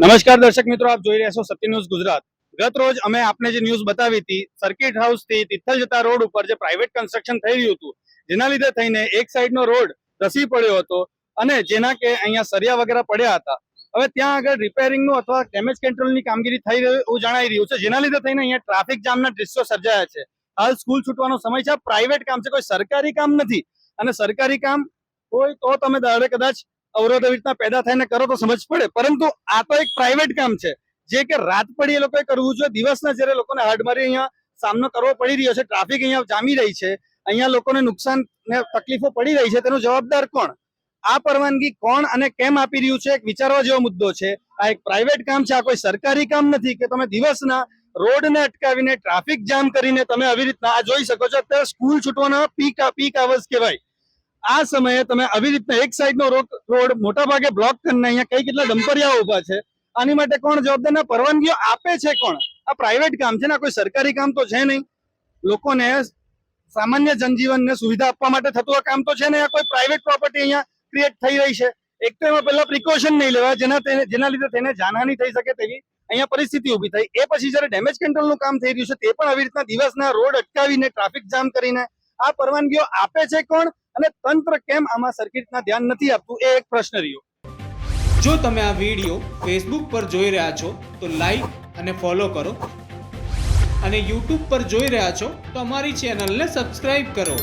નમસ્કાર દર્શક મિત્રો, આપ જોઈ રહ્યા છો સત્ય ન્યૂઝ ગુજરાત. ગત રોજ અમે આપને જે ન્યૂઝ બતાવી હતી, સર્કિટ હાઉસથી તિથલ જતા રોડ ઉપર જે પ્રાઇવેટ કન્સ્ટ્રક્શન થઈ રહ્યું હતું, જેના લીધે થઈને એક સાઈડનો રોડ ધસી પડ્યો હતો અને જેના કે અહીંયા સરિયા વગેરે પડ્યા હતા. હવે ત્યાં આગળ રિપેરિંગનું અથવા ડેમેજ કંટ્રોલની કામગીરી થઈ રહ્યું એવું જણાઈ રહ્યું છે, જેના લીધે થઈને અહીંયા ટ્રાફિક જામના દ્રશ્યો સર્જાયા છે. હાલ સ્કૂલ છૂટવાનો સમય છે પ્રાઇવેટ કામ છે, કોઈ સરકારી કામ નથી. અને સરકારી કામ હોય તો તમે દાડે કદાચ અવરોધ એવી રીતના પેદા થઈને કરો તો સમજ પડે. પરંતુ આ તો એક પ્રાઇવેટ કામ છે. જે કે રાત પડી એ લોકોએ કરવું જોઈએ. દિવસના જ્યારે લોકોને હાડમારી અહીંયા સામનો કરવો પડી રહ્યો છે ટ્રાફિક અહીંયા જામી રહી છે, અહીંયા લોકોને નુકસાન ને તકલીફો પડી રહી છે, તેનો જવાબદાર કોણ? આ પરવાનગી કોણ અને કેમ આપી રહ્યું છે? એક વિચારવા જેવો મુદ્દો છે. આ એક પ્રાઇવેટ કામ છે. આ કોઈ સરકારી કામ નથી કે તમે દિવસના રોડને અટકાવીને ટ્રાફિક જામ કરીને તમે આવી રીતના આ જોઈ શકો છો. અત્યારે સ્કૂલ છૂટવાના પીક પીક આવર્સ કહેવાય. આ સમયે તમે આવી રીતના એક સાઈડનો રોડ મોટા ભાગે બ્લોક કરીને અહીંયા કઈ કેટલા ડમ્પરિયા ઊભા છે, આની માટે કોણ જવાબદાર પરવાનગીઓ આપે છે કોણ? આ પ્રાઇવેટ કામ છે ને કોઈ સરકારી કામ તો છે નહીં. લોકોને સામાન્ય જનજીવનને સુવિધા આપવા માટે થતું આ કામ તો છે ને કોઈ પ્રાઇવેટ પ્રોપર્ટી અહીંયા ક્રિએટ થઈ રહી છે. એક તો એમાં પહેલા પ્રિકોશન નહીં લેવા જેના જેના લીધે તેને જાનહાની થઈ શકે તેવી અહીંયા પરિસ્થિતિ ઊભી થઈ. એ પછી જ્યારે ડેમેજ કંટ્રોલનું કામ થઈ રહ્યું છે, તે પણ આવી રીતના દિવસના રોડ અટકાવીને ટ્રાફિક જામ કરીને આ પરવાનગીઓ આપે છે કોણ? અને તંત્ર કેમ આમાં સર્કિટના ધ્યાન નથી આપતું એ એક પ્રશ્ન રહ્યો. જો તમે આ વીડિયો ફેસબુક પર જોઈ રહ્યા છો, તો લાઈક અને ફોલો કરો. અને યુટ્યુબ પર જોઈ રહ્યા છો, તો અમારી ચેનલને સબસ્ક્રાઇબ કરો.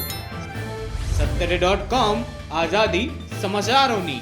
સત્તરે ડોટ કોમ આઝાદી સમાચારોની.